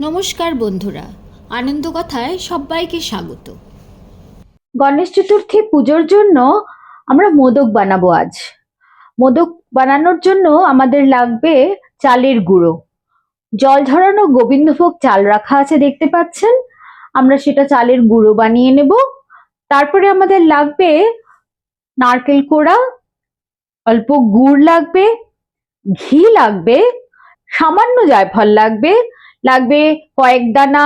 নমস্কার বন্ধুরা, আনন্দ কথায় সবাইকে স্বাগত। গণেশ চতুর্থী পুজোর জন্য আমরা মোদক বানাবো আজ। মোদক বানানোর জন্য আমাদের লাগবে চালের গুঁড়ো। জল ঝরানো গোবিন্দভোগ চাল রাখা আছে দেখতে পাচ্ছেন। আমরা সেটা চালের গুঁড়ো বানিয়ে নেব। তারপরে আমাদের লাগবে নারকেল কোড়া, অল্প গুড় লাগবে, ঘি লাগবে, সামান্য জায়ফল লাগবে লাগবে কয়েক দানা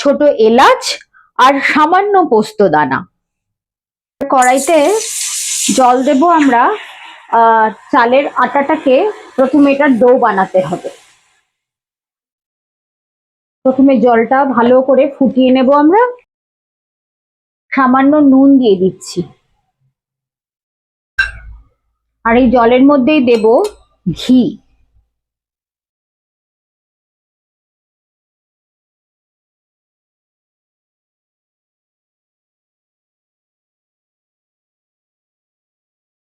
ছোট এলাচ আর সামান্য পোস্ত দানা। কড়াইতে জল দেব আমরা চালের আটাটাকে প্রথমে এটার ডো বানাতে হবে। প্রথমে জলটা ভালো করে ফুটিয়ে নেব আমরা। সামান্য নুন দিয়ে দিচ্ছি। আর এই জলের মধ্যেই দেব ঘি।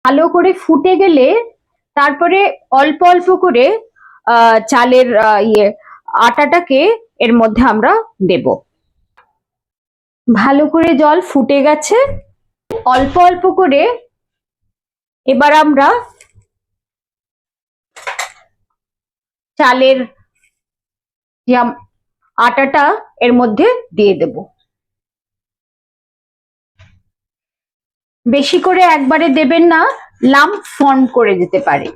ভালো করে ফুটে গেলে তারপরে অল্প অল্প করে চালের ইয়ে আটাটাকে এর মধ্যে আমরা দেব। ভালো করে জল ফুটে গেছে। অল্প অল্প করে এবার আমরা চালের আটাটা এর মধ্যে দিয়ে দেব। বেশি করে একবারে দেবেন না লাম্প ফর্ম করে যেতে পারে।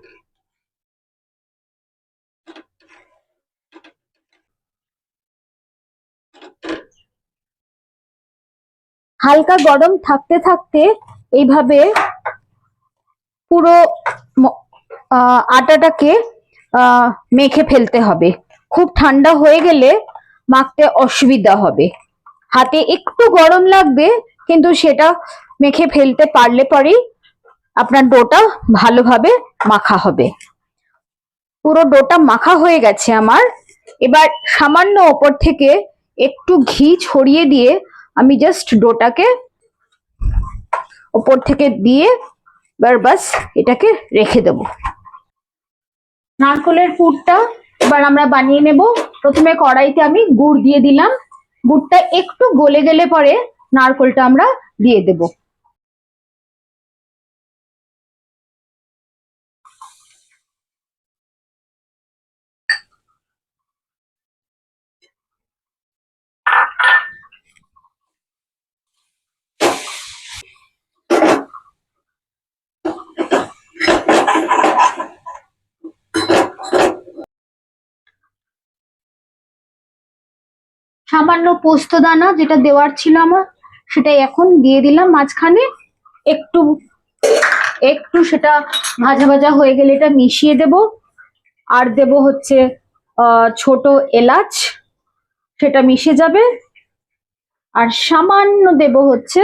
হালকা গরম থাকতে থাকতে এইভাবে পুরো আটাটাকে মেখে ফেলতে হবে। খুব ঠান্ডা হয়ে গেলে মাখতে অসুবিধা হবে। হাতে একটু গরম লাগবে, কিন্তু সেটা মেখে ফেলতে পারলে পরেই আপনার ডোটা ভালোভাবে মাখা হবে। পুরো ডোটা মাখা হয়ে গেছে আমার। এবার সামান্য ওপর থেকে একটু ঘি ছড়িয়ে দিয়ে আমি জাস্ট ডোটাকে ওপর থেকে দিয়ে এবার বাস এটাকে রেখে দেব। নারকলের পুরটা এবার আমরা বানিয়ে নেব। প্রথমে কড়াইতে আমি গুড় দিয়ে দিলাম। গুড়টা একটু গলে গেলে পরে নারকলটা আমরা দিয়ে দেব। সামান্য পোস্ত দানা যেটা দেওয়ার ছিল আমার সেটা এখন দিয়ে দিলাম। মাঝখানে একটু একটু সেটা ভাজা ভাজা হয়ে গেলে এটা মিশিয়ে দেব। আর দেব হচ্ছে ছোট এলাচ, সেটা মিশে যাবে। আর সামান্য দেব হচ্ছে,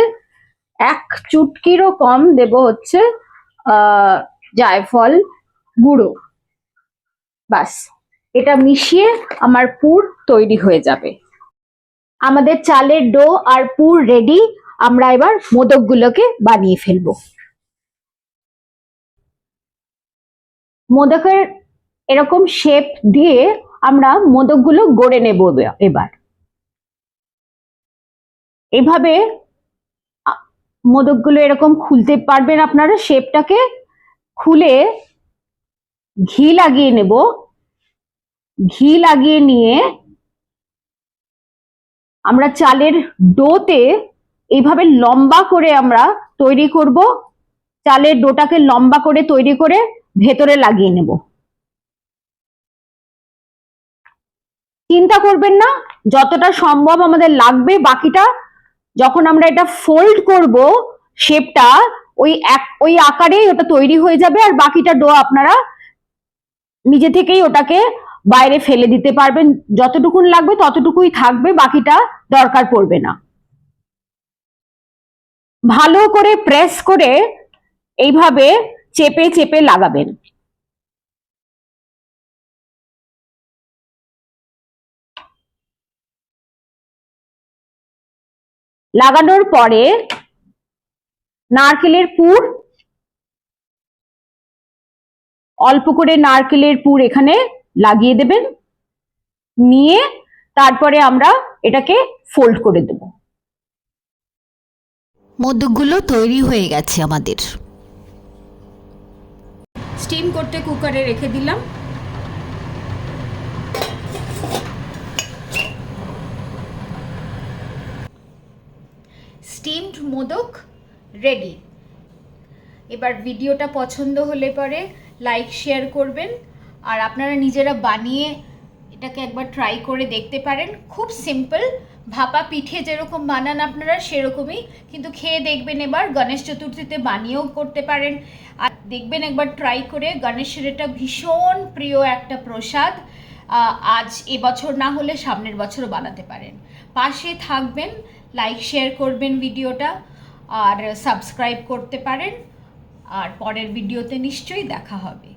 এক চুটকিরও কম দেব হচ্ছে জায়ফল গুঁড়ো। বাস এটা মিশিয়ে আমার পুর তৈরি হয়ে যাবে। আমাদের চালের ডো আর পুর রেডি আমরা এবার মোদকগুলোকে বানিয়ে ফেলব। মোদকের এরকম শেপ দিয়ে আমরা মোদকগুলো গড়ে নেব এবার। এভাবে মোদকগুলো এরকম খুলতে পারবেন আপনারা শেপটাকে খুলে ঘি লাগিয়ে নেব। ঘি লাগিয়ে নিয়ে আমরা চালের ডোতে এইভাবে লম্বা করে আমরা তৈরি করব। চালের ডোটাকে লম্বা করে তৈরি করে ভেতরে লাগিয়ে নেব। চিন্তা করবেন না, যতটা সম্ভব আমাদের লাগবে। বাকিটা যখন আমরা এটা ফোল্ড করব শেপটা ওই এক, ওই আকারেই ওটা তৈরি হয়ে যাবে। আর বাকিটা ডো আপনারা নিজে থেকেই ওটাকে বাইরে ফেলে দিতে পারবেন, যতটুকুন লাগবে ততটুকুই থাকবে, বাকিটা দরকার পড়বে না। ভালো করে প্রেস করে এইভাবে চেপে চেপে লাগাবেন। লাগানোর পরে নারকেলের পুর, অল্প করে নারকেলের পুর এখানে লাগিয়ে দেবেন নিয়ে তারপরে আমরা এটাকে ফোল্ড করে দেব। মোদকগুলো তৈরি হয়ে গেছে আমাদের। স্টিম করতে কুকারে রেখে দিলাম। স্টিমড মোদক রেডি এবার ভিডিওটা পছন্দ হলে পরে লাইক শেয়ার করবেন। আর আপনারা নিজেরা বানিয়ে এটাকে একবার ট্রাই করে দেখতে পারেন। খুব সিম্পল ভাপা পিঠে যেরকম বানান আপনারা, সেরকমই। কিন্তু খেয়ে দেখবেন এবার, গণেশ চতুর্থীতে বানিয়েও করতে পারেন। আর দেখবেন একবার ট্রাই করে, গণেশের এটা ভীষণ প্রিয় একটা প্রসাদ। আজ এবছর না হলে সামনের বছরও বানাতে পারেন। পাশে থাকবেন লাইক শেয়ার করবেন ভিডিওটা। আর সাবস্ক্রাইব করতে পারেন। আর পরের ভিডিওতে নিশ্চয়ই দেখা হবে।